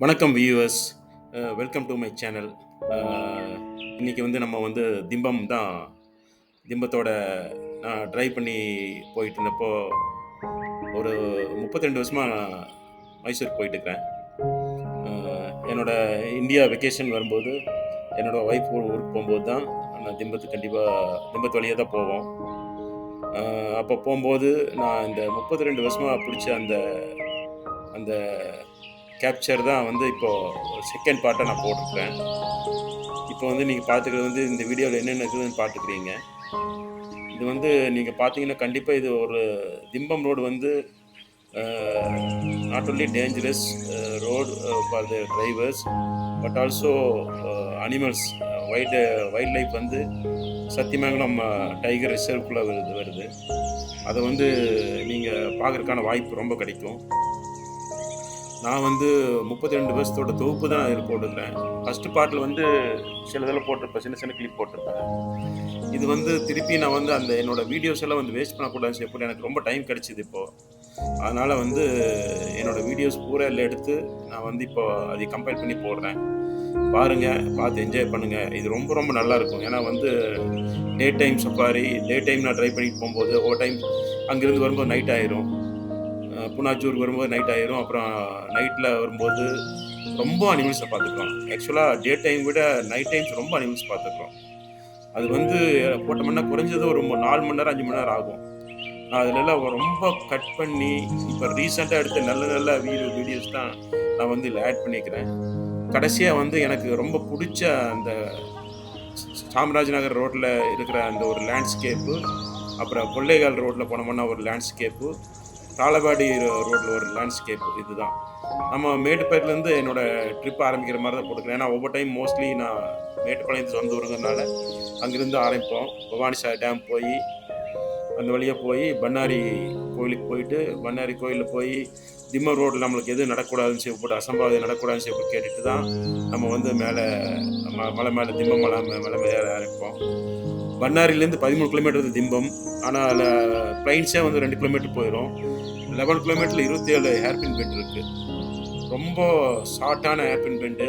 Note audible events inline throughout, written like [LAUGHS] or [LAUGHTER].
வணக்கம் viewers welcome to my channel இன்றைக்கி வந்து நம்ம வந்து திம்பம் தான் திம்பத்தோட நான் ட்ரைவ் பண்ணி போயிட்டு இருந்தப்போ ஒரு முப்பத்தி ரெண்டு வருஷமாக மைசூர் போயிட்டுருக்கேன் என்னோடய இந்தியா வெக்கேஷன் வரும்போது என்னோடய ஒய்ஃப் ஊருக்கு போகும்போது தான் நான் திம்பத்து கண்டிப்பாக திம்பத்து வழியாக தான் போவோம். அப்போ போகும்போது நான் இந்த முப்பத்தி ரெண்டு வருஷமாக பிடிச்ச அந்த அந்த கேப்சர் தான் வந்து இப்போது செகண்ட் பார்ட்டை நான் போட்டிருக்கேன் இப்போ வந்து நீங்கள் பார்த்துக்கிறது வந்து இந்த வீடியோவில் என்னென்ன இருக்குதுன்னு பார்த்துக்கிறீங்க. இது வந்து நீங்கள் பார்த்தீங்கன்னா கண்டிப்பாக இது ஒரு திம்பம் ரோடு வந்து not only dangerous road for the drivers but also animals wild wild life வந்து சத்தியமங்கலம் டைகர் ரிசர்வ்குள்ளே வருது வருது. அதை வந்து நீங்கள் பார்க்குறதுக்கான வாய்ப்பு ரொம்ப கிடைக்கும். நான் வந்து முப்பத்தி ரெண்டு வருஷத்தோட தொகுப்பு தான் இதில் போட்டிருக்கேன் ஃபஸ்ட்டு பாட்டில் வந்து சில இதெல்லாம் போட்டிருப்பேன் சின்ன சின்ன கிளிப் போட்டிருப்பேன். இது வந்து திருப்பி நான் வந்து அந்த என்னோட வீடியோஸ் எல்லாம் வந்து வேஸ்ட் பண்ணக்கூடாதுன்னு சொல்லி எனக்கு ரொம்ப டைம் கிடச்சிது இப்போது அதனால் வந்து என்னோட வீடியோஸ் பூரா எல்லாம் எடுத்து நான் வந்து இப்போ அதை கம்பைல் பண்ணி போடுறேன். பாருங்கள் பார்த்து என்ஜாய் பண்ணுங்கள் இது ரொம்ப ரொம்ப நல்லாயிருக்கும் ஏன்னா வந்து day time safari day time நான் ட்ரை பண்ணிட்டு போகும்போது ஓ டைம் அங்கேருந்து வரும்போது நைட் ஆயிரும். புனாச்சூர் வரும்போது நைட் ஆயிரும். அப்புறம் நைட்டில் வரும்போது ரொம்ப அனிமல்ஸை பார்த்துருக்கோம் ஆக்சுவலாக டே டைம் விட நைட் டைம்ஸ் ரொம்ப அனிமல்ஸ் பார்த்துருக்கோம் அது வந்து போட்டோம்னா குறைஞ்சது ஒரு நாலு மணி நேரம் அஞ்சு மணி நேரம் ஆகும். நான் அதிலெல்லாம் ரொம்ப கட் பண்ணி இப்போ ரீசெண்டாக எடுத்த நல்ல நல்ல வீடியோ வீடியோஸ் தான் நான் வந்து இதில் ஆட் பண்ணிக்கிறேன். கடைசியாக வந்து எனக்கு ரொம்ப பிடிச்ச அந்த சாம்ராஜ் நகர் ரோட்டில் இருக்கிற அந்த ஒரு லேண்ட்ஸ்கேப்பு அப்புறம் கொள்ளைகால் ரோட்டில் போனோம்னா ஒரு லேண்ட்ஸ்கேப்பு தாளவாடி ரோட்டில் ஒரு லேண்ட்ஸ்கேப் இதுதான். நம்ம மேட்டுப்பாளையத்துலேருந்து என்னோட ட்ரிப் ஆரம்பிக்கிற மாதிரி தான் போட்டுக்கிறேன். ஏன்னா ஒவ்வொரு டைம் மோஸ்ட்லி நான் மேட்டுப்பாளையத்து சொந்த ஊருங்கிறனால அங்கேருந்து ஆரம்பிப்போம். பவானிசா டேம் போய் அந்த வழியாக போய் பண்ணாரி கோயிலுக்கு போயிட்டு பண்ணாரி கோயிலில் போய் திம்ம ரோட்டில் நம்மளுக்கு எது நடக்கூடாதுன்னு சொல்லி போட்டு அசம்பாவிதம் நடக்கூடாதுன்னு சொல்லி கேட்டுட்டு தான் நம்ம வந்து மேலே ம- மலை மேலே திம்ம மலை மலை மேலே ஆரம்பிப்போம். பண்ணாரிலேருந்து பதிமூணு கிலோமீட்டர் திம்பம். ஆனால் அதில் ப்ளைன்ஸே வந்து ரெண்டு கிலோமீட்டர் போயிடும் லெவன் கிலோமீட்டரில் இருபத்தி ஏழு ஹேர்பின் பெண்ட் இருக்குது ரொம்ப ஷார்ட்டான ஹேர்பின் பெண்டு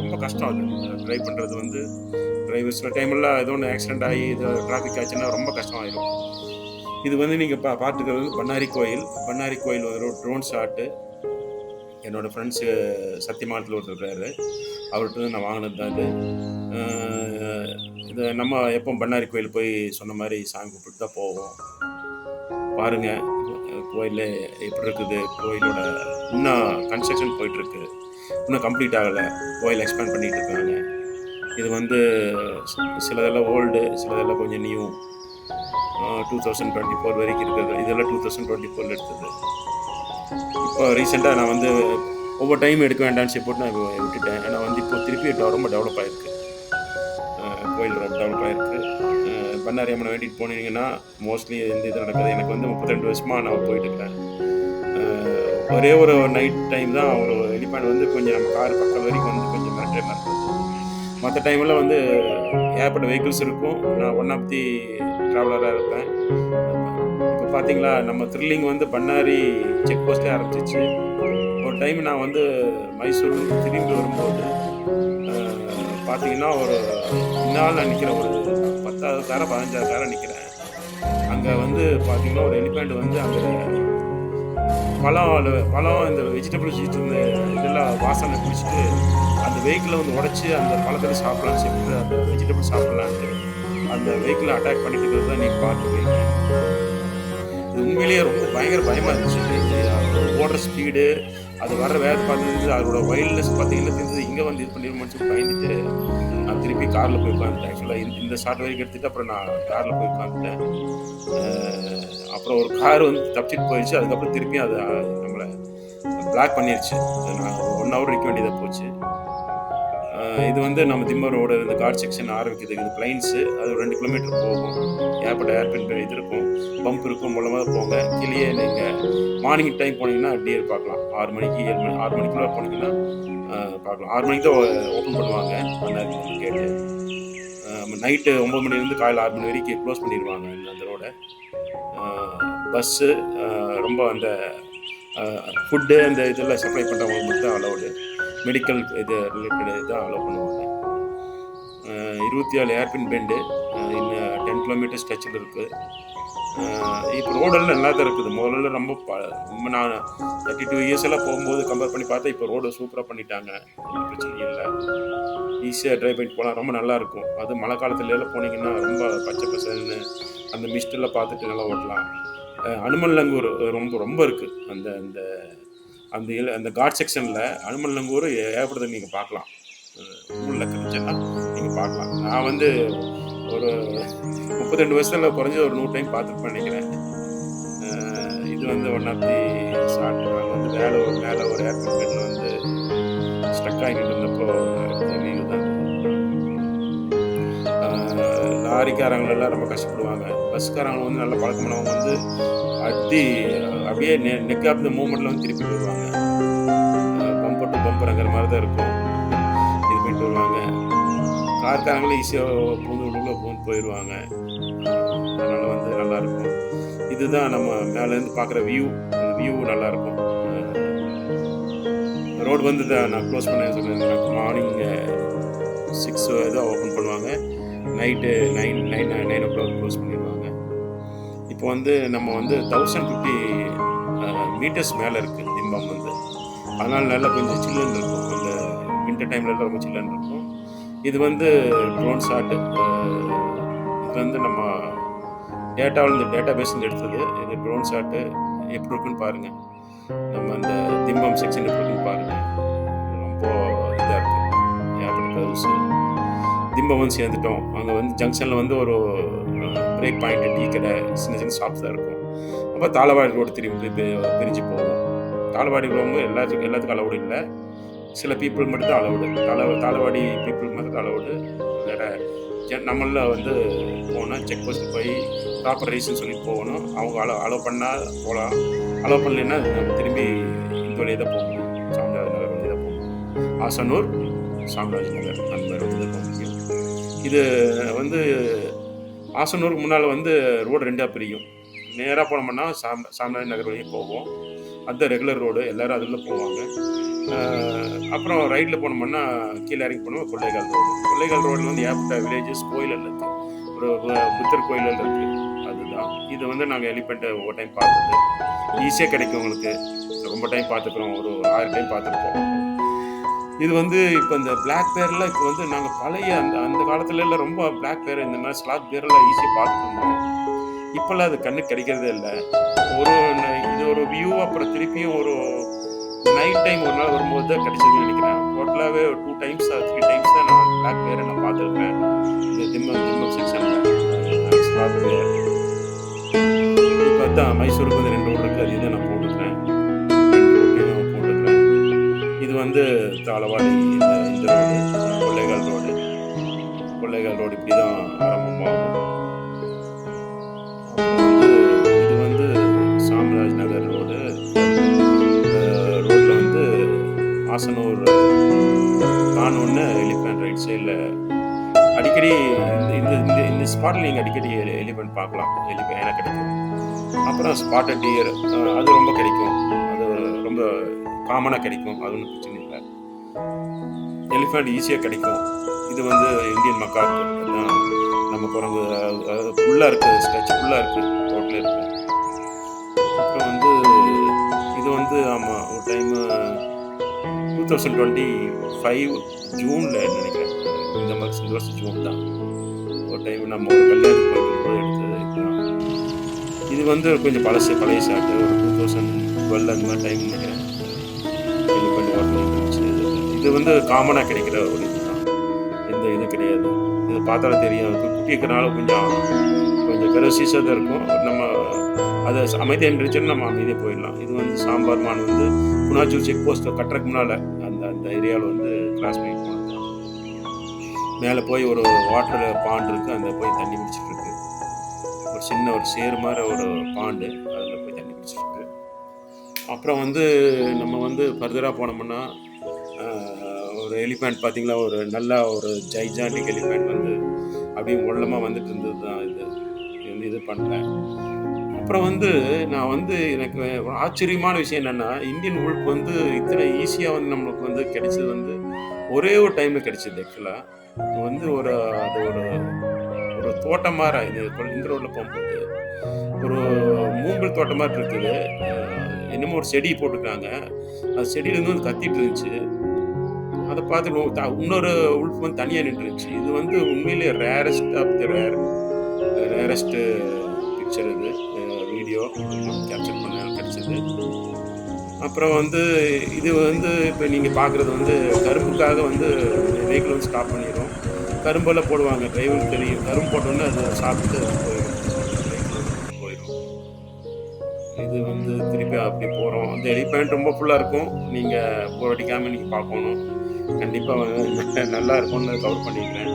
ரொம்ப கஷ்டம் அது. ட்ரைவ் பண்ணுறது வந்து டிரைவர் சில டைமெல்லாம் ஏதோ ஒன்று ஆக்சிடென்ட் ஆகி இது டிராஃபிக் ஆச்சுன்னா ரொம்ப கஷ்டமாயிடும் இது வந்து நீங்கள் பா பார்த்துக்கிறது வந்து பண்ணாரி கோயில். பண்ணாரி கோயில் ஒரு ட்ரோன் ஷாட்டு என்னோடய ஃப்ரெண்ட்ஸு சத்தியமானத்தில் ஒருத்தர் இருக்காரு. அவர்கிட்ட வந்து நான் வாங்கினது தான் இது. இது நம்ம எப்போ பண்ணாரி கோயில் போய் சொன்ன மாதிரி சாமி கும்பிட்டு தான் போவோம். பாருங்கள் கோயில் எப்படி இருக்குது? கோயிலோட இன்னும் கன்ஸ்ட்ரக்ஷன் போயிட்டுருக்கு. இன்னும் கம்ப்ளீட் ஆகலை. கோயில் எக்ஸ்பேண்ட் பண்ணிகிட்டு இருக்காங்க. இது வந்து சிலதெல்லாம் ஓல்டு சிலதெல்லாம் கொஞ்சம் new two thousand twenty four வரைக்கும் இருக்குது. இதெல்லாம் டூ தௌசண்ட் டுவெண்ட்டி ஃபோரில் எடுத்தது. இப்போ ரீசெண்டாக நான் வந்து ஒவ்வொரு டைம் எடுக்க வேண்டாம்னு சொல்லி போட்டு நான் விட்டுட்டேன். ஏன்னா வந்து இப்போ திருப்பி ரொம்ப டெவலப் ஆகிருக்கு பண்ணாரி அம்மனை வேண்டிட்டு போனீங்கன்னா மோஸ்ட்லி இந்த இது நடக்குது. எனக்கு வந்து முப்பத்தெண்டு வருஷமாக நான் போயிட்டு இருக்கேன். ஒரே ஒரு நைட் டைம் தான் ஒரு எலிபேண்ட் வந்து கொஞ்சம் நம்ம கார் பக்கம் வரைக்கும் வந்து கொஞ்சம் மிரட்டே நடக்குது மற்ற டைமில் வந்து ஏகப்பட்ட வெஹிக்கிள்ஸ் இருக்கும். நான் ஒன் ஆஃப் தி ட்ராவலராக இருப்பேன். இப்போ பார்த்தீங்களா நம்ம த்ரில்லிங் வந்து பண்ணாரி செக் போஸ்ட்லேயே ஆரம்பிச்சிச்சு. ஒரு டைம் நான் வந்து மைசூர்லேருந்து திரும்பி வரும்போது பார்த்தீங்கன்னா ஒரு இன்னால் நினைக்கிற ஒரு பத்தாவது காரம் பதினஞ்சாவது காரம் நிற்கிறேன் அங்கே வந்து பார்த்தீங்கன்னா ஒரு எலிஃபெண்ட் வந்து அங்கே பழம் பழம் இந்த வெஜிடபிள்ஸ் இருந்த இதெல்லாம் வாசனை குடிச்சிட்டு அந்த வெஹிக்கிளை வந்து உடச்சி அந்த பழத்தில் சாப்பிடலாம்னு சொல்லிட்டு அந்த வெஜிடபிள் சாப்பிடலான்ட்டு அந்த வெஹிக்கிளை அட்டாக் பண்ணிட்டு இருக்கிறது தான் நீங்கள் பார்த்துருக்கீங்க இது உண்மையிலேயே ரொம்ப பயங்கர பயமாக இருந்துச்சு. ஓடுற ஸ்பீடு அது வர வேறு பார்த்துருந்து அதோட வைல்ட்னஸ் பார்த்தீங்கன்னா தெரிஞ்சது இங்கே வந்து இது பண்ணி சொல்லி பயந்துட்டு நான் திருப்பி காரில் போய் உட்காந்துட்டேன் ஆக்சுவலாக இந்த இந்த ஷார்ட் வரைக்கும் எடுத்துகிட்டு அப்புறம் நான் காரில் போய் உட்காந்துட்டேன் அப்புறம் ஒரு கார் வந்து தப்பிச்சிட்டு போயிடுச்சு. அதுக்கப்புறம் திருப்பி அது நம்மளை பிளாக் பண்ணிடுச்சு நான் ஒன் ஹவர் நிற்க வேண்டியதாக போச்சு. இது வந்து நம்ம திம்மர் ரோடு இந்த கார் செக்ஷன் ஆரம்பிக்குது. இது பிளைன்ஸு அது ஒரு ரெண்டு கிலோமீட்டர் போகும். ஏற்பட்ட ஏர்பின் இது இருக்கும். பம்ப் இருக்கும் மூலமாக போங்க. கீழே நீங்கள் மார்னிங் டைம் போனீங்கன்னா டியர் பார்க்கலாம். ஆறு மணிக்கு ஏழு மணி ஆறு மணிக்குள்ளே போனீங்கன்னா பார்க்கலாம். ஆறு மணிக்கு தான் ஓப்பன் பண்ணுவாங்க. அந்த கேட்டு நைட்டு ஒம்பது மணிலேருந்து காலையில் ஆறு மணி வரைக்கும் க்ளோஸ் பண்ணிடுவாங்க அந்த ரோடை. பஸ்ஸு ரொம்ப அந்த ஃபுட்டு அந்த இதெல்லாம் சப்ளை பண்ணுறவங்களுக்கு மட்டும் அலௌடு மெடிக்கல் இது ரிலேட்டட் இதாக அலோவ் பண்ணுவாங்க. இருபத்தி ஏழு ஏர்பின் பெண்டு இன்னும் டென் கிலோமீட்டர் ஸ்ட்ரெச்சில் இருக்குது இப்போ ரோடெல்லாம் நல்லா தான் இருக்குது. முதல்ல ரொம்ப ப ரொம்ப நான் தேர்ட்டி டூ இயர்ஸ் எல்லாம் போகும்போது கம்பேர் பண்ணி பார்த்தா இப்போ ரோடு சூப்பராக பண்ணிட்டாங்க. எந்த பிரச்சனையும் இல்லை. ஈஸியாக ட்ரைவ் பண்ணிட்டு போகலாம். ரொம்ப நல்லா இருக்கும். அது மழை காலத்துல எல்லாம் போனீங்கன்னா ரொம்ப பச்சை பசன்னு அந்த மிஸ்டெல்லாம் பார்த்துட்டு நல்லா ஓட்டலாம். அஹ் அனுமன்லங்கூர் ரொம்ப ரொம்ப இருக்குது அந்த அந்த அந்த அந்த காட் செக்ஷனில் அனுமன்லங்கூர் ஏகப்பட்டது நீங்கள் பார்க்கலாம். ஊரில் இருந்துச்சுன்னா நீங்கள் பார்க்கலாம். நான் வந்து ஒரு முப்பத்தெண்டு வருஷத்தில் குறைஞ்சி ஒரு நூறு டைம் பார்த்துருப்பேன் நினைக்கிறேன். இது வந்து ஒன் ஆஃப் தி ஷார்ட் வந்து மேலே ஒரு மேலே ஒரு ஏர்போர்ட் வந்து ஸ்டக் ஆகிட்டு இருந்தப்போ அஹ் லாரிக்காரங்களெல்லாம் ரொம்ப கஷ்டப்படுவாங்க. பஸ்காரங்க வந்து நல்ல பழக்கமானவங்க வந்து அடி அப்படியே நெ நெக் ஆஃப் த மூமெண்ட்டில் வந்து திருப்பி வருவாங்க பம்பர் டு பம்பருங்கிற மாதிரி தான் இருக்கும். இது பண்ணிட்டு வருவாங்க. கார்காரங்களும் ஈஸியாக பூந்து உள்ளுக்குள்ள பூந்து போயிடுவாங்க. அதனால் வந்து நல்லாயிருக்கும் இதுதான் நம்ம மேலேருந்து பார்க்குற வியூ அந்த வியூ நல்லாயிருக்கும் ரோடு வந்து தான் நான் க்ளோஸ் பண்ண சொன்னேன். மார்னிங் சிக்ஸ் இதாக ஓப்பன் பண்ணுவாங்க. Night nine nine nine o'clock close பண்ணிடுவாங்க. இப்போ வந்து நம்ம வந்து தௌசண்ட் ஃபிஃப்டி மீட்டர்ஸ் மேலே இருக்குது திம்பம் வந்து. அதனால் நல்லா கொஞ்சம் சில்லுன்னு இருக்கும். இந்த வின்டர் டைம்லலாம் ரொம்ப சில்லுன்னு இருக்கும். இது வந்து ட்ரோன் ஷாட்டு இது வந்து நம்ம டேட்டாவில் இந்த டேட்டா பேஸ்லேருந்து எடுத்தது. இது ட்ரோன் ஷாட்டு எப்படி இருக்குன்னு பாருங்கள் நம்ம அந்த திம்பம் செக்ஷன் எப்படி இருக்குன்னு பாருங்கள் ரொம்ப இதாக இருக்குது ஏர்போர்ட் திம்பவன் சேர்ந்துட்டோம். அங்கே வந்து ஜங்ஷனில் வந்து ஒரு பிரேக் பாயிண்ட் டீ கடை சின்ன சின்ன ஷாப்ஸ் தான் இருக்கும். அப்போ தாளவாடி ரோடு திரும்பி பிரிஞ்சு போவோம். தாளவாடி ரோடு எல்லாத்துக்கும் எல்லாத்துக்கும் அளவுடு இல்லை. சில பீப்புள் மட்டும் தான் அளவுடு தாள தாளவாடி பீப்புள் மட்டும் தான் அளவுடு வேறு நம்மளில் வந்து போனால் செக் போஸ்ட் போய் ப்ராப்பர் ரீசன் சொல்லி போகணும். அவங்க அலோ அலோவ் பண்ணால் போகலாம். அலோவ் பண்ணலைன்னா நம்ம திரும்பி இந்த வழியை தான் போகணும். சாம்ராஜ் நகர் வழியை தான் போகணும். ஆசனூர் சாம்ராஜ் நகர். இது வந்து ஆசனூருக்கு முன்னால் வந்து ரோடு ரெண்டாக பிரியும். நேராக போனோம்னா சாம் சாம்ராஜ் நகர் வழியாக போவோம். அதுதான் ரெகுலர் ரோடு எல்லோரும் அதில் போவாங்க. அப்புறம் ரைட்டில் போனோம்னா கீழே இறங்கி போனோம் கொள்ளைகால் ரோடு. கொள்ளைகால் ரோடில் வந்து ஏற்பட்ட வில்லேஜஸ் கோயில் இருக்குது ஒரு புத்தர் கோயில் இருக்குது அதுதான். இது வந்து நாங்கள் எலிபெண்ட்டை ஒவ்வொரு டைம் பார்த்தது. ஈஸியாக கிடைக்கும் உங்களுக்கு. ரொம்ப டைம் பார்த்துக்குறோம். ஒரு ஆயிரம் டைம் பார்த்துருப்போம். இது வந்து இப்போ இந்த பிளாக் பேரில் இப்போ வந்து நாங்கள் பழைய அந்த அந்த காலத்துல எல்லாம் ரொம்ப பிளாக் பேர் இந்த மாதிரி ஸ்லாத் பேரெல்லாம் ஈஸியாக பார்த்துட்டு இருந்தோம். இப்போல்லாம் அது கண்ணு கிடைக்கிறதே இல்லை. ஒரு இது ஒரு வியூ அப்புறம் திருப்பியும் ஒரு நைட் டைம் ஒரு நாள் வரும்போது தான் கிடைச்சதுன்னு நினைக்கிறேன். டோட்டலாகவே டூ டைம்ஸ் த்ரீ டைம்ஸ் தான் நான் பிளாக் பேரை நான் பார்த்துருக்கேன் இந்த திம்மம் திம்மம் செக்ஷனில் ஸ்லாத் பேர் இப்போ தான் மைசூருக்கு வந்து ரெண்டு ரோடு இருக்குது அது இதை நான் போட்டுருக்கேன். வந்து தாளவாடி இந்த இந்த road Kollegal road. Kollegal road இப்படி தான் ஆரம்பமாகும் இது வந்து சாம்ராஜ் நகர் ரோடு. ரோட்டில் வந்து ஆசனூர் கானூன்னு எலிஃபென்ட் ரைட் சைடில். அடிக்கடி இந்த இந்த இந்த இந்த ஸ்பாட்டில் நீங்கள் அடிக்கடி எலிஃபென்ட் பார்க்கலாம். எலிஃபென்ட் எனக்கு கிடைக்கும் அப்புறம் ஸ்பாட்டட் டியர் அது ரொம்ப கிடைக்கும். அது ரொம்ப காமனாக கிடைக்கும். அது ஒன்றும் பிரச்சனை இல்லை எலிஃபேண்ட் ஈஸியாக கிடைக்கும். இது வந்து இந்தியன் மக்காக்கு நம்ம குரங்கு அதாவது ஃபுல்லாக இருக்குது ஸ்ட்ரெச் ஃபுல்லாக இருக்குது ரோட்டில் இருக்குது அப்புறம் வந்து இது வந்து ஆமாம் ஒரு time two thousand twenty five ஜூனில் நினைக்கிறேன். இந்த மாதிரி இந்த வருஷம் ஜூன் தான். ஒரு டைம் நம்ம ஒரு கல்யாணத்துக்கு போயிட்டு இது வந்து கொஞ்சம் பழசு பழைய ஷாட்டு ஒரு டூ தௌசண்ட் டுவெல் அந்த மாதிரி டைம் நினைக்கிறேன். இது வந்து காமனாக கிடைக்கிற ஒரு இதுதான் எந்த இது கிடையாது. இது பார்த்தாலும் தெரியும். அது குட்டி இருக்கிறனால கொஞ்சம் கொஞ்சம் பெரோசிஸாக தான் இருக்கும். நம்ம அதை அமைதி இருந்துச்சுன்னு நம்ம அமைதியாக போயிடலாம். இது வந்து சாம்பார் மான் வந்து குணாச்சூர் செக் போஸ்ட்டை கட்டுறக்கு முன்னால் அந்த அந்த ஏரியாவில் வந்து கிராஸ் பண்ணி போனது மேலே போய் ஒரு வாட்டர் பாண்ட் இருக்குது அந்த போய் தண்ணி பிடிச்சிட்டு இருக்கு. ஒரு சின்ன ஒரு சேரு மாதிரி ஒரு பாண்டு அதில் போய் தண்ணி பிடிச்சிட்டு இருக்கு. அப்புறம் வந்து நம்ம வந்து ஃபர்தராக போனோம்னா ஒரு எலிஃபேண்ட் பார்த்தீங்களா ஒரு நல்லா ஒரு ஜைஜாண்டிக் எலிஃபேண்ட் வந்து அப்படியே உள்ளமாக வந்துட்டு இருந்தது தான் இது வந்து இது பண்ணுறேன் அப்புறம் வந்து நான் வந்து எனக்கு ஒரு ஆச்சரியமான விஷயம் என்னென்னா இந்தியன் உழுக்கு வந்து இத்தனை ஈஸியாக வந்து நம்மளுக்கு வந்து கிடைச்சது வந்து ஒரே ஒரு டைமில் கிடைச்சது ஆக்சுவலாக வந்து ஒரு அது ஒரு ஒரு தோட்டம் மாதிரி இது இந்த ரோட்டில் போகும்போது ஒரு மூங்கில் தோட்டம் மாதிரி இருக்குது. என்னமோ ஒரு செடி போட்டுருக்காங்க. அந்த செடியிலேருந்து வந்து கத்திட்டு இருந்துச்சு. அதை பார்த்து த இன்னொரு உல்ஃப் வந்து தனியா இது வந்து உண்மையிலே rarest of the rare rarest picture இது. வீடியோ கேப்சர் பண்ண கிடச்சிது அப்புறம் வந்து இது வந்து இப்போ நீங்கள் பார்க்குறது வந்து கரும்புக்காக வந்து வெஹிக்கிள் வந்து ஸ்டாப் பண்ணிடும் கரும்பெல்லாம் போடுவாங்க. டிரைவருக்கு தெரியும். கரும்பு போட்டோன்னே அது சாப்பிட்டு போயிடும் போயிடும் இது வந்து திருப்பி அப்படி போகிறோம் அந்த எலிஃபேண்ட் ரொம்ப ஃபுல்லாக இருக்கும். நீங்கள் போராடிக்காமல் இன்றைக்கி பார்க்கணும். கண்டிப்பாக [LAUGHS] நல்லா இருக்கும்னு கவர் பண்ணிக்கிறேன்.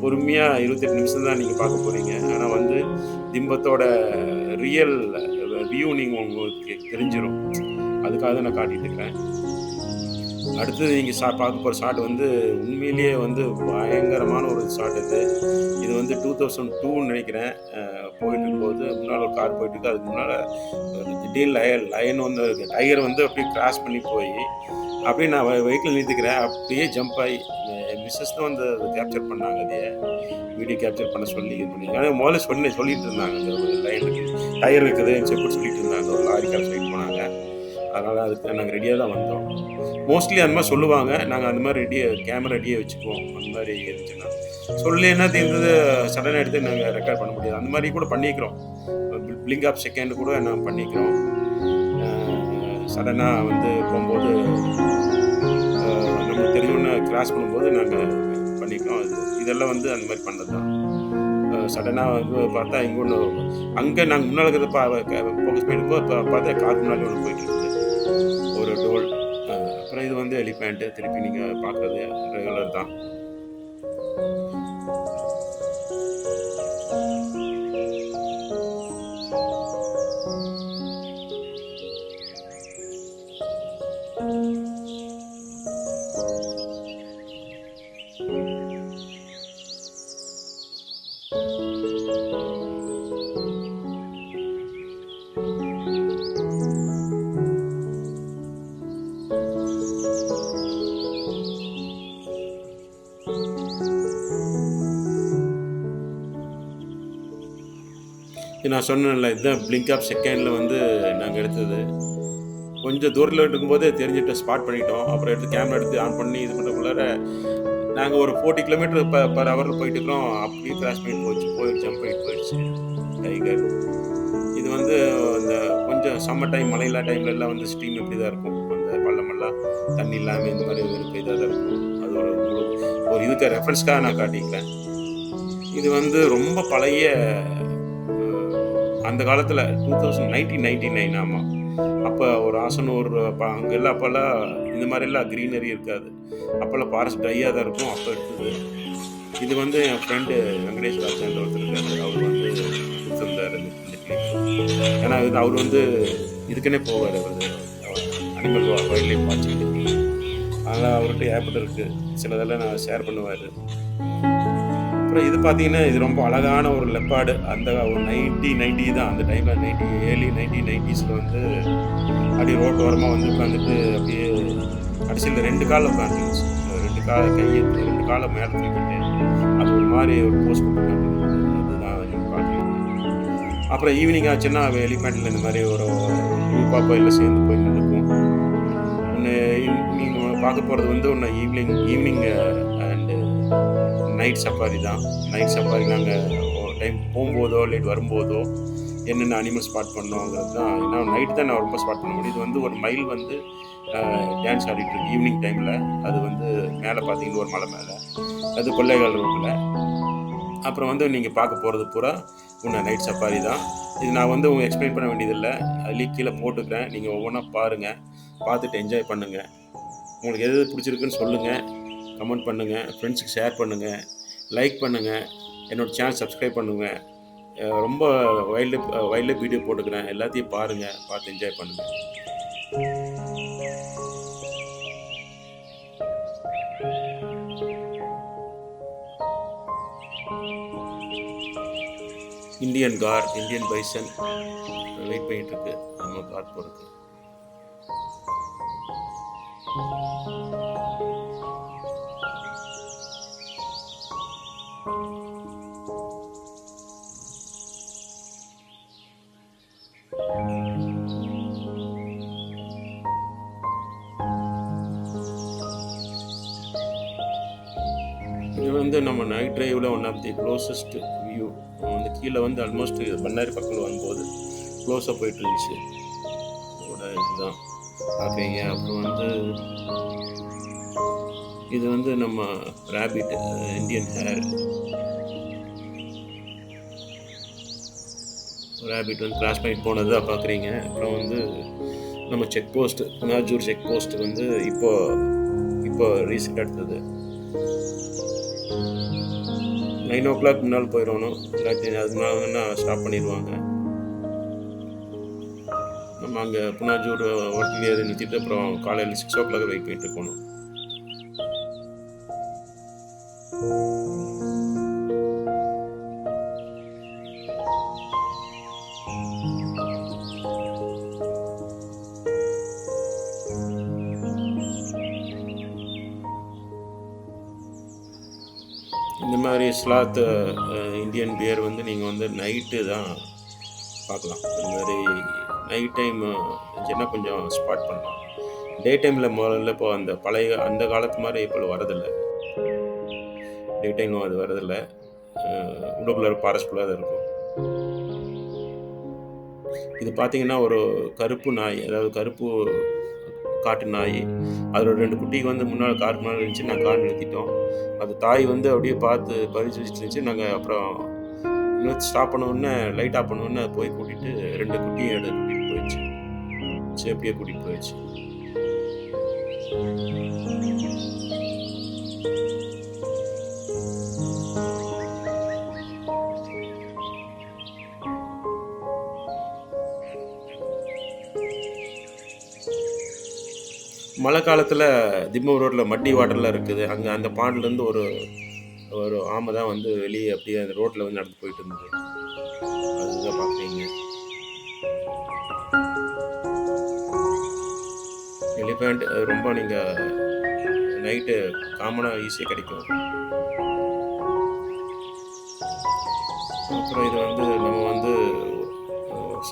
பொறுமையாக இருபத்தெட்டு நிமிஷம் தான் நீங்கள் பார்க்க போறீங்க. ஆனால் வந்து திம்பத்தோட ரியல் வியூ நீங்கள் உங்களுக்கு தெரிஞ்சிடும் அதுக்காக நான் காட்டிட்டு இருக்கிறேன். அடுத்தது நீங்கள் ஷா பார்க்க போகிற ஷாட் வந்து உண்மையிலேயே வந்து பயங்கரமான ஒரு ஷாட் இது. இது வந்து டூ தௌசண்ட் டூன்னு நினைக்கிறேன் போயிட்டு இருக்கும்போது முன்னால் ஒரு கார் போயிட்டுருக்கு. அதுக்கு முன்னால் திடீர் லயன் லயன் வந்து டைகர் வந்து அப்படியே கிராஸ் பண்ணி போய் அப்படியே நான் வெஹிக்கிள் நிறுத்திக்கிறேன். அப்படியே ஜம்ப் ஆகி மிஸ்ஸஸ் தான் வந்து கேப்சர் பண்ணாங்க அதைய. வீடியோ கேப்சர் பண்ண சொல்லி இது பண்ணி ஆனா முதல்ல சொன்னே சொல்லிட்டு இருந்தாங்க. அந்த லயன் இருக்குது. டயர் இருக்குது செப்போர்ட் சொல்லிட்டு இருந்தாங்க. ஒரு லாரிக்கார சைட் போனாங்க. அதனால் அதுக்கு நாங்கள் ரெடியாக தான் வந்தோம். மோஸ்ட்லி அந்த மாதிரி சொல்லுவாங்க. நாங்கள் அந்த மாதிரி ரெடியாக கேமரா ரெடியாக வச்சுக்குவோம். அந்த மாதிரி இருந்துச்சுன்னா. சொல்லேன்னா தீர்ந்தது சடனாக எடுத்து நாங்கள் ரெக்கார்ட் பண்ண முடியாது. அந்த மாதிரி கூட பண்ணிக்கிறோம். பிளிங்க் ஆஃப் செகண்ட் கூட நாங்கள் பண்ணிக்கிறோம். சடனாக வந்து போகும்போது அ நமக்கு கிராஸ் பண்ணும்போது நாங்கள் பண்ணிக்கிறோம். அது இதெல்லாம் வந்து அந்த மாதிரி பண்ணது தான். சடனாக வந்து பார்த்தா இங்கே ஒன்று அங்கே நாங்கள் இருக்கிறத பா க ஃபோக்கஸ் பார்த்தா காற்று முன்னாடி ஒன்று போயிட்டு இருக்குது ஒரு டோல். அப்புறம் இது வந்து எலிஃபேண்ட்டு திருப்பி நீங்கள் பார்க்குறது ரெகுலர் தான். நான் சொன்னேன்ல இதுதான் பிளிங்க் ஆஃப் செகண்டில் வந்து நாங்கள் எடுத்தது. கொஞ்சம் தூரத்தில் இருக்கும்போதே தெரிஞ்சுட்டு ஸ்பாட் பண்ணிட்டோம். அப்புறம் எடுத்து கேமரா எடுத்து ஆன் பண்ணி இது பண்ணக்குள்ளார நாங்கள் ஒரு 40 கிலோமீட்டர் ப பர் ஹவரில் போயிட்டு போயிட்டுருக்கிறோம். அப்படியே கிராஸ் பண்ணி போச்சு. போய் ஜம்ப் பண்ணிட்டு போயிடுச்சு டைகர். இது வந்து அந்த கொஞ்சம் சம்மர் டைம் மழையில்லா டைம்லலாம் டைம்ல எல்லாம் வந்து ஸ்ட்ரீம் இப்படி தான் இருக்கும். அந்த பள்ளமெல்லாம் தண்ணி இல்லாமல் இந்த மாதிரி ஒரு இதா தான் இருக்கும். அது ஒரு ஒரு இதுக்கு ரெஃபரன்ஸ்க்காக நான் காட்டிக்கிறேன். இது வந்து ரொம்ப பழைய அந்த காலத்தில் two thousand nineteen ninety nine ஆமாம் அப்போ ஒரு ஆசனூர் ப அங்கெல்லாம் அப்போல்லாம் இந்த மாதிரிலாம் க்ரீனரி இருக்காது. அப்போல்லாம் ஃபாரஸ்ட் ட்ரையாக தான் இருக்கும். அப்போ இருக்குது இது வந்து என் ஃப்ரெண்டு வெங்கடேஷ் ராஜேந்திர ஒருத்தர் அவர் அவரு வந்து கொடுத்துருந்தார் ஏன்னா இது அவர் வந்து இதுக்குன்னே போவார் அவர். அனிமல் வைல்ட் லைஃப் அதனால் அதனால அவர்ட்ட இருக்குது சிலதெல்லாம் நான் ஷேர் பண்ணுவார். அப்புறம் இது பார்த்தீங்கன்னா, இது ரொம்ப அழகான ஒரு லெப்பார்டு. அந்த ஒரு 90 90 தான் அந்த டைமில் நைன்டி ஏர்லி 1990ஸ்ல வந்து அப்படியே ரோட்டோரமா வந்து உட்காந்துட்டு அப்படியே கடைசியில் ரெண்டு காலம் உட்காந்துருந்துச்சு. ரெண்டு கால கையை ரெண்டு காலம் மேலே தூக்கிட்டு, அது ஒரு மாதிரி ஒரு போஸ்ட் குடுத்து அதுதான் அப்புறம் ஈவினிங் ஆச்சுன்னா எலிஃபேண்ட்ல இந்த மாதிரி ஒரு குரூப்பா போய் சேர்ந்து போய் நின்னுக்கும். ஒன்று நீங்கள் பார்க்க போகிறது வந்து ஒன்று ஈவினிங் ஈவினிங் நைட் சஃபாரி தான். நைட் சஃபாரி நாங்கள் ஒரு டைம் போகும்போதோ லேட் வரும்போதோ என்னென்ன அனிமல் ஸ்பாட் பண்ணோங்கிறது தான். ஏன்னா நைட் தான் நான் ரொம்ப ஸ்பாட் பண்ண முடியும். இது வந்து ஒரு மயில் வந்து டான்ஸ் ஆடிட்டு இருக்கு ஈவினிங் டைமில் அது வந்து மேலே பார்த்தீங்கன்னா ஒரு மலை மேலே அது கொள்ளைகால் ரோட்டில் அப்புறம் வந்து நீங்கள் பார்க்க போகிறது பூரா உன்னை நைட் சஃபாரி தான். இது நான் வந்து உங்களுக்கு எக்ஸ்பிளைன் பண்ண வேண்டியதில்லை அதுலயே கீழே போட்டுக்கிறேன். நீங்கள் ஒவ்வொன்றா பாருங்க. பார்த்துட்டு என்ஜாய் பண்ணுங்கள் உங்களுக்கு எது எது பிடிச்சிருக்குன்னு சொல்லுங்கள் கமெண்ட் பண்ணுங்கள் ஃப்ரெண்ட்ஸுக்கு ஷேர் பண்ணுங்கள் லைக் பண்ணுங்கள் என்னோட சேனல் சப்ஸ்கிரைப் பண்ணுங்கள் ரொம்ப வைல்டு வைல்டு வீடியோ போட்டுக்கிறேன். எல்லாத்தையும் பாருங்கள் பார்த்து என்ஜாய் பண்ணுங்கள் Indian car Indian bison. Wait பண்ணிட்டு இருக்கு நம்ம கார் போறதுக்கு. இது வந்து நம்ம night டிரைவில் one of the closest view வந்து கீழே வந்து ஆல்மோஸ்ட் பண்ணாரி பக்கத்தில் வரும்போது க்ளோஸாக போயிட்டு இருந்துச்சு. இதோட இதுதான். பார்க்குறீங்க அப்புறம் வந்து இது வந்து நம்ம ரேபிட் இந்தியன் ஹேர் ரேபிட் வந்து கிராஸ் பண்ணி போனதாக பார்க்குறீங்க. அப்புறம் வந்து நம்ம check post Punajur check post வந்து இப்போ இப்போ ரீசெண்ட் எடுத்தது நைன் ஓ கிளாக் முன்னால் போயிடணும். இல்லாட்டி அதுக்கு முன்னால் ஸ்டாப் பண்ணிடுவாங்க. நம்ம அங்கே புனாஜூர் ஹோட்டல் ஏறி நிறுத்திட்டு அப்புறம் காலையில் சிக்ஸ் ஓ கிளாக் வெயிட் பண்ணிட்டு போகணும் மாதிரி இந்தியன் பியர் வந்து நீங்கள் வந்து நைட்டு தான் பார்க்கலாம். இந்த மாதிரி நைட் டைம் என்ன கொஞ்சம் ஸ்பாட் பண்ணலாம். டே டைமில் முதல்ல இப்போ அந்த பழைய அந்த காலத்து மாதிரி இப்போ வரதில்லை. டே டைம் அது வரதில்லை. உள்ளுக்குள்ள ஃபாரஸ்ட்குள்ளே தான் இருக்கும். இது பார்த்தீங்கன்னா ஒரு கருப்பு நாய் அதாவது கருப்பு காட்டு நாய் அதோட ரெண்டு குட்டிக்கு வந்து முன்னால் கார் முன்னால் இருந்துச்சு நாங்கள் கார் நிறுத்திட்டோம். அது தாய் வந்து அப்படியே பார்த்து பறிச்சு வச்சுட்டு இருந்துச்சு. நாங்கள் அப்புறம் இன்னும் ஸ்டாப் பண்ணவுடனே லைட் ஆஃப் பண்ண உடனே போய் கூட்டிகிட்டு ரெண்டு குட்டியும் எடுத்து கூட்டிகிட்டு போயிடுச்சு. சேஃப்டியாக கூட்டிகிட்டு போயிடுச்சு. மழை காலத்தில் திம்பம் ரோட்டில் மட்டி வாட்டர்லாம் இருக்குது. அங்கே அந்த பாண்ட்லேருந்து ஒரு ஒரு ஆமை தான் வந்து வெளியே அப்படியே அந்த ரோட்டில் வந்து நடந்து போயிட்டு இருந்தது. அதுதான் பார்க்குறீங்க எலிஃபண்ட் ரொம்ப நீங்கள் நைட்டு காமனாக ஈஸியாக கிடைக்கும். அப்புறம் இது வந்து நம்ம வந்து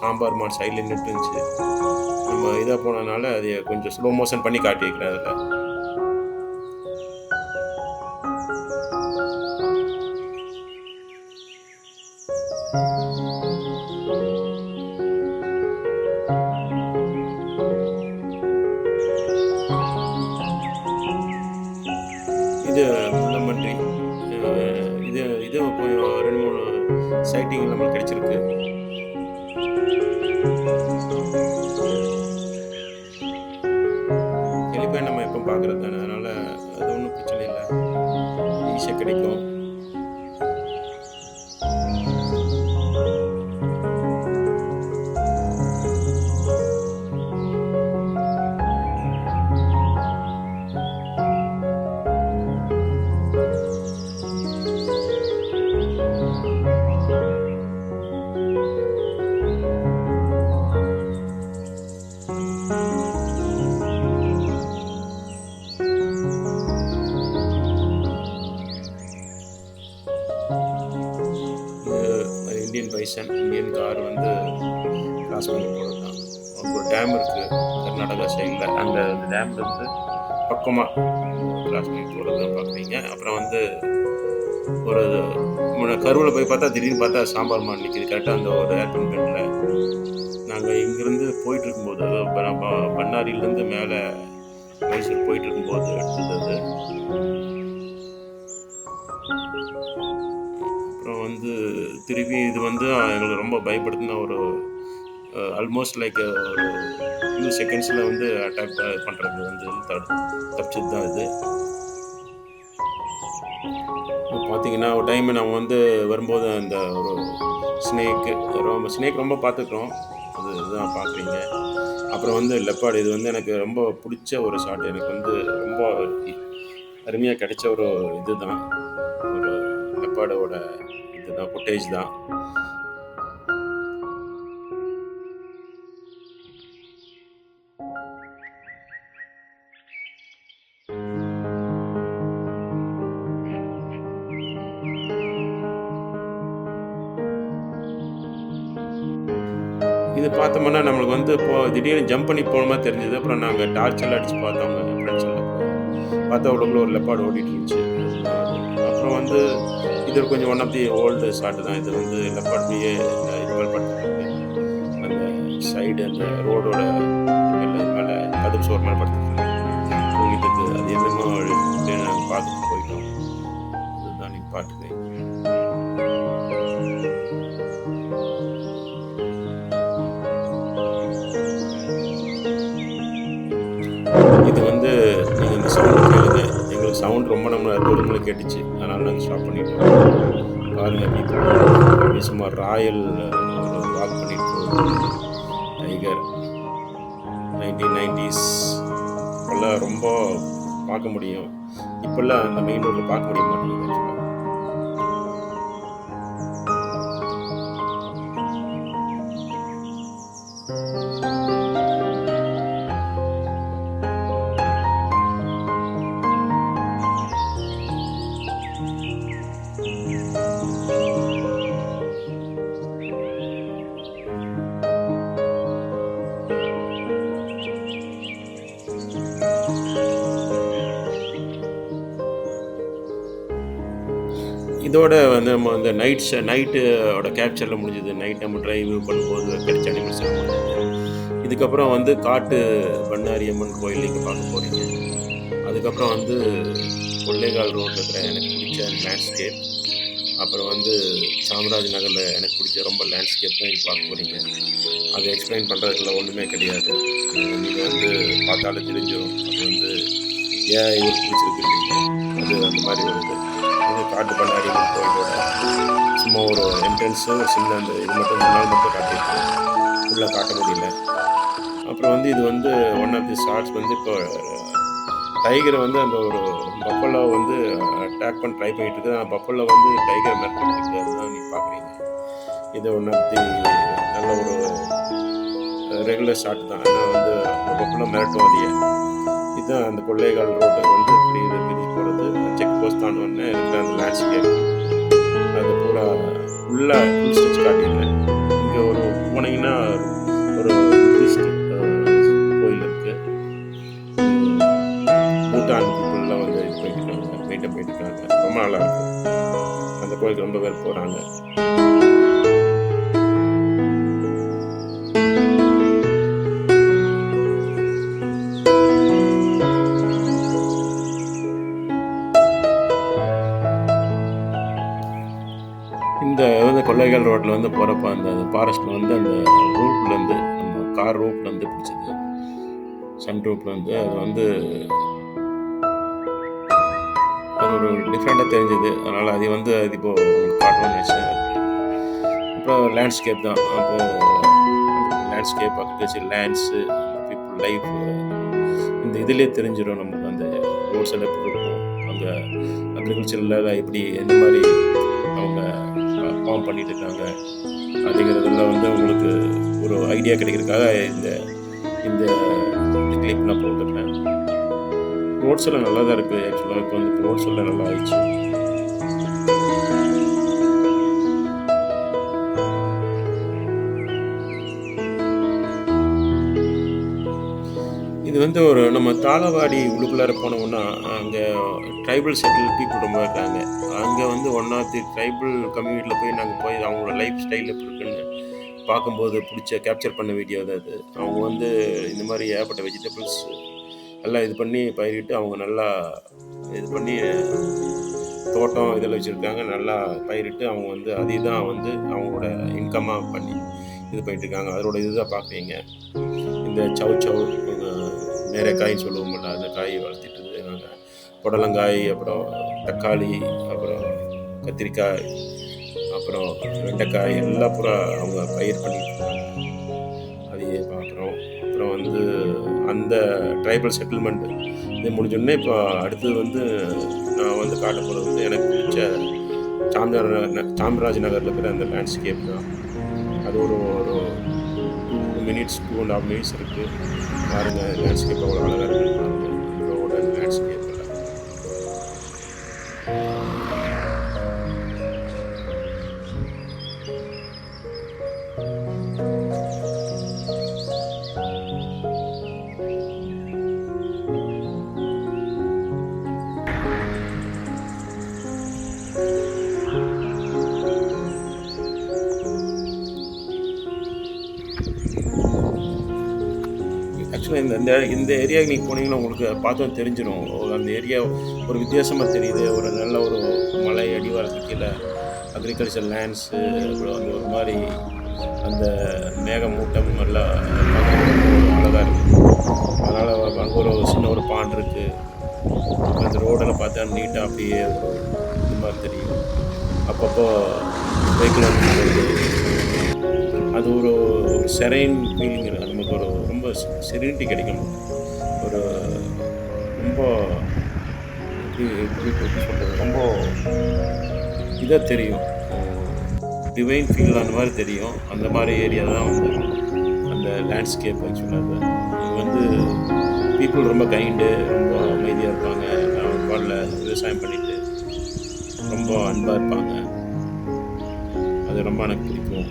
சாம்பார் மாடு சைடில் நின்று இருந்துச்சு. நம்ம இதாக போனதுனால அதை கொஞ்சம் ஸ்லோ மோஷன் பண்ணி காட்டியிருக்கிறேன் அதில். ஆறு வந்து கிராஸ் பண்ணி போகிறது தான் ஒரு டேம் இருக்குது கர்நாடகா சைடில் அந்த டேம்ல வந்து பக்கமாக கிராஸ் பண்ணி போகிறது தான் பார்க்குறீங்க அப்புறம் வந்து ஒரு கருவில் போய் பார்த்தா திடீர்னு பார்த்தா சாம்பார் மாடு நிற்கிது கரெக்டாக அந்த ஒரு ஏர்பன் பெண்டில் நாங்கள் இங்கேருந்து போயிட்டு இருக்கும்போது அதாவது பண்ணாரியிலேருந்து மேலே மைசூர் போயிட்டு இருக்கும்போது எடுத்தது. இது வந்து திருப்பி இது வந்து எங்களுக்கு ரொம்ப பயப்படுத்தின ஒரு ஆல்மோஸ்ட் லைக் ஒரு ஃபியூ செகண்ட்ஸில் வந்து அட்டாக் பண்ணுறது வந்து தப்பிச்சது தான் இது. பார்த்தீங்கன்னா ஒரு டைம் நம்ம வந்து வரும்போது அந்த ஒரு ஸ்னேக்கு ரொம்ப ஸ்னேக் ரொம்ப பார்த்துக்கிறோம் அது இதுதான் பார்க்குறீங்க. அப்புறம் வந்து லெப்பாடு இது வந்து எனக்கு ரொம்ப பிடிச்ச ஒரு ஷாட் எனக்கு வந்து ரொம்ப அருமையாக கிடைச்ச ஒரு இதுதான். ஒரு லெப்பாடோட வோல்டேஜ் தான் இது பார்த்தோம்னா நம்மளுக்கு வந்து இப்போ திடீர்னு ஜம்ப் பண்ணி போகணுமா தெரிஞ்சது. அப்புறம் நாங்கள் டார்ச்செல்லாம் அடித்து பார்த்தோங்க ஃப்ரெண்ட்ஸ் பார்த்தா உடம்புல ஒரு லெப்பாடு ஓடிட்டு இருந்துச்சு. அப்புறம் வந்து இது ஒரு கொஞ்சம் one of the old shot தான். இது வந்து லெப்பாட்லேயே இது மாதிரி படுத்துருக்கு அந்த சைடு அந்த ரோடோட மேலே மேலே கதவு சோறு மேலே படுத்துருக்காங்க. தூங்கிட்டு இருக்கு அது என்னமோ நாங்கள் பார்த்துட்டு போயிட்டோம். அதுதான் நீ பாட்டுக்கு இது வந்து நீங்கள் இந்த சவுண்ட் கேளுங்க. எங்களுக்கு சவுண்ட் ரொம்ப நம்ம தூரத்தில் கேட்டுச்சு. அதனால் நாங்கள் ஸ்டாப் பண்ணிட்டோம் பாருங்கள் எப்படி அப்படி சும்மா ராயல் வாக் பண்ணிட்டு போகுது. டைகர் நைன்டீன் நைன்டிஸ் இப்போல்லாம் ரொம்ப பார்க்க முடியும். இப்போல்லாம் அந்த மெயின் ரோட்டில் பார்க்க முடிய மாட்டேங்குது. நம்ம அந்த நைட்ஸ் நைட்டோட கேப்சரில் முடிஞ்சது. நைட் நம்ம டிரைவ் பண்ணும்போது கிடைச்ச அனிமல்ஸ் முடிஞ்சது. இதுக்கப்புறம் வந்து காட்டு பண்ணாரி அம்மன் கோயில் நீங்கள் பார்க்க போகிறீங்க அதுக்கப்புறம் வந்து கொள்ளைகால் ரோட்டில் இருக்கிற எனக்கு பிடிச்ச லேண்ட்ஸ்கேப் அப்புறம் வந்து சாம்ராஜ் நகரில் எனக்கு பிடிச்ச ரொம்ப லேண்ட்ஸ்கேப் தான் நீங்கள் பார்க்க போகிறீங்க அதை எக்ஸ்பிளைன் பண்ணுறதுக்குள்ள ஒன்றுமே கிடையாது. நீங்கள் வந்து பார்த்தாலும் தெரிஞ்சிடும் அது வந்து ஏன் இவர் பிடிச்சிருக்கு? அது அந்த மாதிரி வருது இது காட்டு பண்ணாடி கோயிலோட சும்மா ஒரு என்ட்ரன்ஸு ஒரு சின்ன அந்த இது மட்டும் முன்னால் மட்டும் காட்டியிருக்கோம் உள்ளே காட்ட முடியல. அப்புறம் வந்து இது வந்து ஒன் ஆஃப் தி ஷார்ட்ஸ் வந்து இப்போ டைகரை வந்து அந்த ஒரு பப்பல்லோ வந்து அட்டாக் பண்ண ட்ரை பண்ணிட்டு இருக்குது ஆனால் பப்பல்லோ வந்து டைகர் மிரட்டிட்டு அதுதான் நீங்கள் பார்க்குறீங்க இது ஒன் ஆஃப் தி நல்ல ஒரு ரெகுலர் ஷாட் தான். ஆனால் வந்து பப்பல்லோ மிரட்டும் அதையே இதுதான் அந்த கொள்ளைகால் ரோட்டை வந்து இப்படி செக் ஒன்று இருக்கிற அந்த லேண்ட்ஸ்கேப் அது பூரா ஃபுல்லாக ஃபுல் ஸ்டிச் காட்டிடுறேன் இங்கே ஒரு போனீங்கன்னா ஒரு புத்திஸ்ட் கோயில் இருக்குது பூட்டான் பீப்புளெலாம் வந்து இது போயிட்டு இருக்காங்க. போயிட்டு போயிட்டு இருக்காங்க. ரொம்ப நல்லா இருக்கும். அந்த கோயிலுக்கு ரொம்ப பேர் போகிறாங்க ரோட்டில் வந்து போகிறப்ப அந்த ஃபாரஸ்ட்டில் வந்து அந்த ரூப்லேருந்து நம்ம கார் ரூப்லேருந்து பிடிச்சது. சன் ரூப்லேருந்து அது வந்து அது ஒரு டிஃப்ரெண்ட்டாக தெரிஞ்சது. அதனால் அது வந்து அது இப்போது உங்களுக்கு காட்டணும்னு நினச்சேன். அப்புறம் லேண்ட்ஸ்கேப் தான். அப்போது landscape agriculture lands people life இந்த இதிலே தெரிஞ்சிடும் நமக்கு அந்த ரோட்ஸ் எல்லாம் எப்படி இருக்கும். அங்கே அக்ரிகல்ச்சரில் எப்படி எந்த மாதிரி அவங்க ஃபார்ம் பண்ணிட்டு இருக்காங்க அப்படிங்கிறதெல்லாம் வந்து உங்களுக்கு ஒரு ஐடியா கிடைக்கிறதுக்காக இந்த இந்த கிளிப் நான் போட்டுருக்கேன். ரோட்ஸ் எல்லாம் நல்லா தான் இருக்குது ஆக்சுவலாக இப்போ வந்து ரோட்ஸ் எல்லாம் நல்லா ஆயிடுச்சு. வந்து ஒரு நம்ம தாளவாடி உள்ளுக்குள்ளார போனோம்னா அங்கே ட்ரைபல் செட்டில் பீப்புள் ரொம்ப இருக்காங்க. அங்கே வந்து ஒன் ஆஃப் தி ட்ரைபல் கம்யூனிட்டியில் போய் நாங்கள் போய் அவங்களோட லைஃப் ஸ்டைல் எப்படி இருக்குன்னு பார்க்கும்போது பிடிச்ச கேப்சர் பண்ண வீடியோ தான் அது. அவங்க வந்து இந்த மாதிரி ஏகப்பட்ட வெஜிடபிள்ஸ் நல்லா இது பண்ணி பயிரிட்டு அவங்க நல்லா இது பண்ணி தோட்டம் இதில் வச்சுருக்காங்க. நல்லா பயிரிட்டு அவங்க வந்து அதே தான் வந்து அவங்களோட இன்கம்மாக பண்ணி இது பண்ணிட்டுருக்காங்க அதோட இதுதான் பார்க்குறீங்க. இந்த சவு சவு நேரக்காய்ன்னு சொல்லுவோம்ல அந்த காய் வளர்த்திட்டு இருக்காங்க புடலங்காய் அப்புறம் தக்காளி அப்புறம் கத்திரிக்காய் அப்புறம் வெண்டைக்காய் எல்லாம் பூரா அவங்க பயிர் பண்ணிட்டுருக்காங்க அதையே பார்க்குறோம். அப்புறம் வந்து அந்த ட்ரைபல் செட்டில்மெண்ட் இது முடிஞ்சோடனே இப்போ அடுத்தது வந்து நான் வந்து காட்ட போகிறது வந்து எனக்கு பிடிச்ச சாம்ராஜ் சாம்ராஜ் நகரில் இருக்கிற அந்த லேண்ட்ஸ்கேப் தான். அது ஒரு ஒரு minutes two and half minutes இருக்குது பாருங்கள் லேண்ட்ஸ்கேப் அவ்வளோ அழகாக இருக்குது ஆக்சுவலாக இந்த இந்த இந்த ஏரியாவுக்கு நீங்கள் போனீங்கன்னா உங்களுக்கு பார்த்தோம் தெரிஞ்சிடும் ஒரு அந்த ஏரியா ஒரு வித்தியாசமாக தெரியுது. ஒரு நல்ல ஒரு மலை அடிவாரத்துக்கு கீழே அக்ரிகல்ச்சர் லேண்ட்ஸு அப்புறம் ஒரு மாதிரி அந்த மேகமூட்டம் எல்லாம் அழகாக இருக்குது அதனால் அங்கே ஒரு சின்ன ஒரு பாண்ட் இருக்குது அந்த ரோடெல்லாம் பார்த்தா நீட்டாக அப்படியே ஒரு இது மாதிரி தெரியும். அப்பப்போ வெஹிக்கிள் அது ஒரு ஒரு செரைன் ஃபீலிங் இருக்குது நமக்கு ஒரு ரொம்ப செரினிட்டி கிடைக்கும். ஒரு ரொம்ப எப்படி சொல்கிறது ரொம்ப இதாக தெரியும். டிவைன் ஃபீல் அந்த மாதிரி தெரியும். அந்த மாதிரி ஏரியா தான் வந்து அந்த லேண்ட்ஸ்கேப் ஆக்சுவலாக இங்கே வந்து பீப்புள் ரொம்ப கைண்டு ரொம்ப அமைதியாக இருப்பாங்க. பாடல விவசாயம் பண்ணிட்டு ரொம்ப அன்பாக இருப்பாங்க. அது ரொம்ப எனக்கு பிடிக்கும்.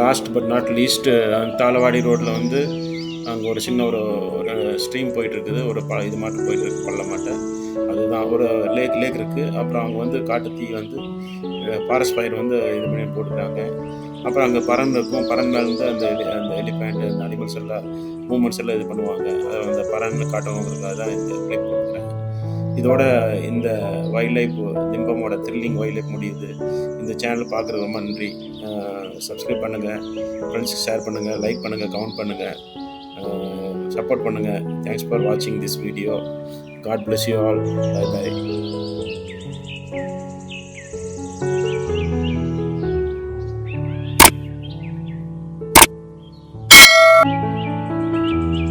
Last but not least Thalavadi ரோட்டில் வந்து அங்கே ஒரு சின்ன ஒரு ஒரு ஸ்ட்ரீம் போயிட்டு இருக்குது ஒரு ப இது மாட்டு போயிட்டு பள்ள மாட்டை. அதுதான் ஒரு லேக் லேக் இருக்குது அப்புறம் அவங்க வந்து காட்டு தீ வந்து ஃபாரஸ்ட் ஃபயர் வந்து இது பண்ணி போட்டுட்டாங்க. அப்புறம் அங்கே பறன் இருக்கும். பறன் இருந்து அந்த எலி அந்த எலிஃபேண்ட் அந்த அனிமல்ஸ் எல்லாம் மூமெண்ட்ஸ் எல்லாம் இது பண்ணுவாங்க. அதை அந்த பறன் காட்டணுங்கிறதுக்காக தான் இந்த கிளிக் இதோட இந்த வைல்ட் லைஃப் திம்பமோட த்ரில்லிங் வைல்ட் லைஃப் முடியுது. இந்த சேனல் பார்க்குறது ரொம்ப நன்றி. சப்ஸ்கிரைப் பண்ணுங்கள் ஃப்ரெண்ட்ஸுக்கு ஷேர் பண்ணுங்கள் லைக் பண்ணுங்கள் கமெண்ட் பண்ணுங்கள் சப்போர்ட் பண்ணுங்கள் தேங்க்ஸ் ஃபார் வாட்சிங் this video God bless you all bye bye